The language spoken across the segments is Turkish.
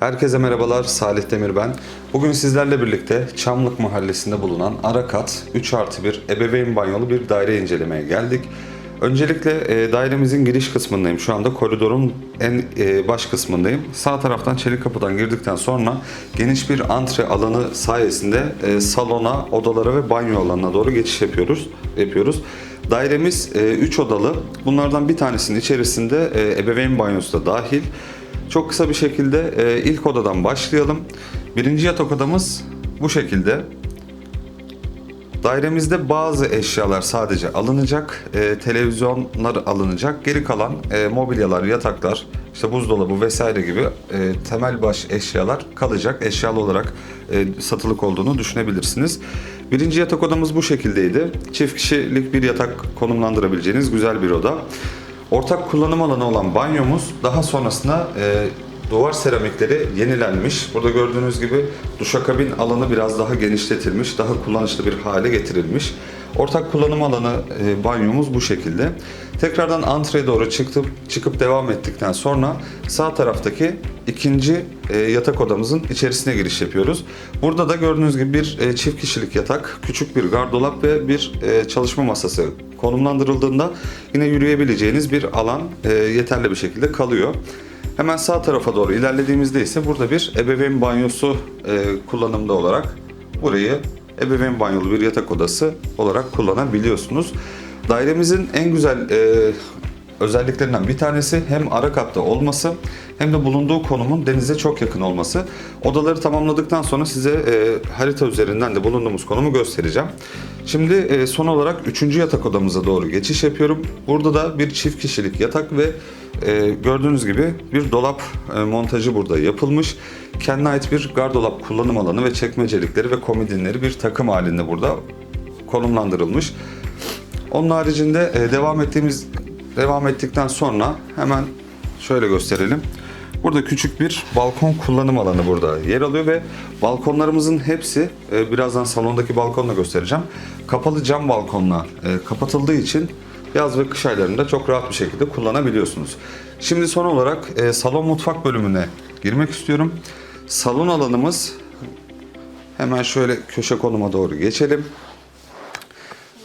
Herkese merhabalar, Salih Demir ben. Bugün sizlerle birlikte Çamlık Mahallesi'nde bulunan Arakat 3 artı 1 ebeveyn banyolu bir daire incelemeye geldik. Öncelikle e, dairemizin giriş kısmındayım. Şu anda koridorun en e, baş kısmındayım. Sağ taraftan çelik kapıdan girdikten sonra geniş bir antre alanı sayesinde e, salona, odalara ve banyo alanına doğru geçiş yapıyoruz. yapıyoruz. Dairemiz 3 odalı. Bunlardan bir tanesinin içerisinde e, ebeveyn banyosu da dahil. Çok kısa bir şekilde e, ilk odadan başlayalım. Birinci yatak odamız bu şekilde. Dairemizde bazı eşyalar sadece alınacak, e, televizyonlar alınacak. Geri kalan e, mobilyalar, yataklar, işte buzdolabı vesaire gibi e, temel baş eşyalar kalacak. Eşyalı olarak e, satılık olduğunu düşünebilirsiniz. Birinci yatak odamız bu şekildeydi. Çift kişilik bir yatak konumlandırabileceğiniz güzel bir oda. Ortak kullanım alanı olan banyomuz daha sonrasında e, duvar seramikleri yenilenmiş. Burada gördüğünüz gibi duşakabin alanı biraz daha genişletilmiş, daha kullanışlı bir hale getirilmiş. Ortak kullanım alanı e, banyomuz bu şekilde. Tekrardan antreye doğru çıkıp çıkıp devam ettikten sonra sağ taraftaki ikinci e, yatak odamızın içerisine giriş yapıyoruz. Burada da gördüğünüz gibi bir e, çift kişilik yatak, küçük bir gardırop ve bir e, çalışma masası konumlandırıldığında yine yürüyebileceğiniz bir alan e, yeterli bir şekilde kalıyor. Hemen sağ tarafa doğru ilerlediğimizde ise burada bir ebeveyn banyosu e, kullanımda olarak burayı ebeveyn banyolu bir yatak odası olarak kullanabiliyorsunuz. Dairemizin en güzel e, özelliklerinden bir tanesi hem ara katta olması hem de bulunduğu konumun denize çok yakın olması. Odaları tamamladıktan sonra size e, harita üzerinden de bulunduğumuz konumu göstereceğim. Şimdi e, son olarak 3. yatak odamıza doğru geçiş yapıyorum. Burada da bir çift kişilik yatak ve e, gördüğünüz gibi bir dolap e, montajı burada yapılmış. Kendine ait bir gardolap kullanım alanı ve çekmecelikleri ve komodinleri bir takım halinde burada konumlandırılmış. Onun haricinde e, devam ettiğimiz devam ettikten sonra hemen şöyle gösterelim. Burada küçük bir balkon kullanım alanı burada yer alıyor ve balkonlarımızın hepsi e, birazdan salondaki balkonla göstereceğim. Kapalı cam balkonla e, kapatıldığı için yaz ve kış aylarında çok rahat bir şekilde kullanabiliyorsunuz. Şimdi son olarak e, salon mutfak bölümüne girmek istiyorum. Salon alanımız hemen şöyle köşe konuma doğru geçelim.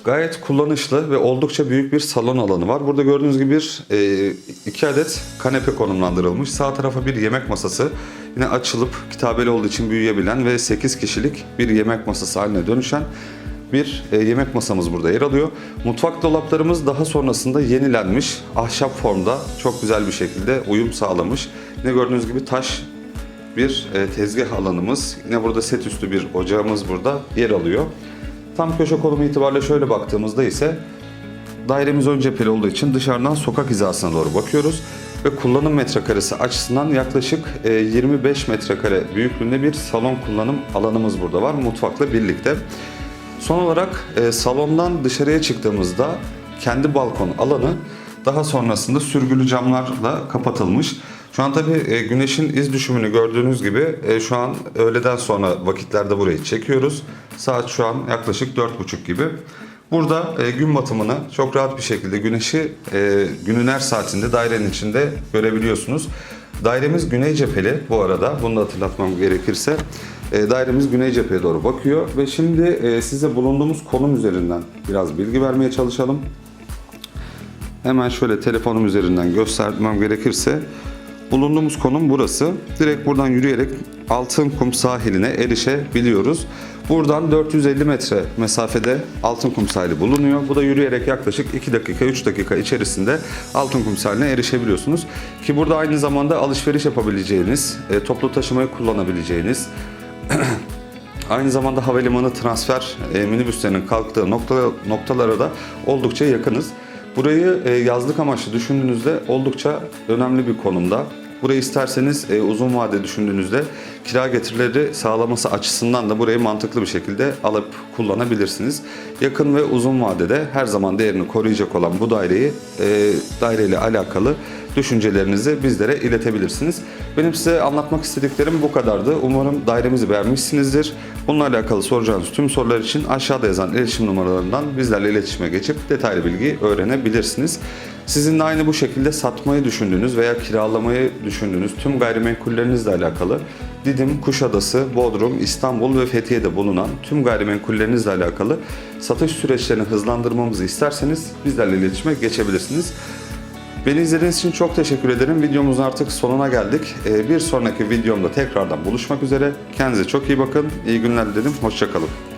Gayet kullanışlı ve oldukça büyük bir salon alanı var. Burada gördüğünüz gibi bir e, iki adet kanepe konumlandırılmış. Sağ tarafa bir yemek masası. Yine açılıp kitabeli olduğu için büyüyebilen ve 8 kişilik bir yemek masası haline dönüşen bir e, yemek masamız burada yer alıyor. Mutfak dolaplarımız daha sonrasında yenilenmiş. Ahşap formda çok güzel bir şekilde uyum sağlamış. Yine gördüğünüz gibi taş bir e, tezgah alanımız. Yine burada set üstü bir ocağımız burada yer alıyor. Tam köşe konumu itibariyle şöyle baktığımızda ise dairemiz ön cepheli olduğu için dışarıdan sokak hizasına doğru bakıyoruz. Ve kullanım metrekaresi açısından yaklaşık e, 25 metrekare büyüklüğünde bir salon kullanım alanımız burada var mutfakla birlikte. Son olarak e, salondan dışarıya çıktığımızda kendi balkon alanı daha sonrasında sürgülü camlarla kapatılmış. Şu an tabii e, güneşin iz düşümünü gördüğünüz gibi e, şu an öğleden sonra vakitlerde burayı çekiyoruz. Saat şu an yaklaşık 4.30 gibi. Burada e, gün batımını çok rahat bir şekilde güneşi e, günün her saatinde dairenin içinde görebiliyorsunuz. Dairemiz güney cepheli bu arada. Bunu da hatırlatmam gerekirse. E, dairemiz güney cepheye doğru bakıyor ve şimdi e, size bulunduğumuz konum üzerinden biraz bilgi vermeye çalışalım. Hemen şöyle telefonum üzerinden göstermem gerekirse bulunduğumuz konum burası. Direkt buradan yürüyerek Altınkum sahiline erişebiliyoruz. Buradan 450 metre mesafede Altınkum sahili bulunuyor. Bu da yürüyerek yaklaşık 2 dakika 3 dakika içerisinde Altınkum sahiline erişebiliyorsunuz. Ki burada aynı zamanda alışveriş yapabileceğiniz, e, toplu taşımayı kullanabileceğiniz, Aynı zamanda havalimanı transfer e, minibüslerinin kalktığı nokta, noktalara da oldukça yakınız. Burayı e, yazlık amaçlı düşündüğünüzde oldukça önemli bir konumda. Burayı isterseniz e, uzun vade düşündüğünüzde kira getirileri sağlaması açısından da burayı mantıklı bir şekilde alıp kullanabilirsiniz. Yakın ve uzun vadede her zaman değerini koruyacak olan bu daireyi e, daireyle alakalı düşüncelerinizi bizlere iletebilirsiniz. Benim size anlatmak istediklerim bu kadardı. Umarım dairemizi beğenmişsinizdir. Bununla alakalı soracağınız tüm sorular için aşağıda yazan iletişim numaralarından bizlerle iletişime geçip detaylı bilgi öğrenebilirsiniz. Sizin de aynı bu şekilde satmayı düşündüğünüz veya kiralamayı düşündüğünüz tüm gayrimenkullerinizle alakalı Didim, Kuşadası, Bodrum, İstanbul ve Fethiye'de bulunan tüm gayrimenkullerinizle alakalı satış süreçlerini hızlandırmamızı isterseniz bizlerle iletişime geçebilirsiniz. Beni izlediğiniz için çok teşekkür ederim. Videomuzun artık sonuna geldik. Ee, Bir sonraki videomda tekrardan buluşmak üzere. Kendinize çok iyi bakın. İyi günler dilerim. Hoşçakalın.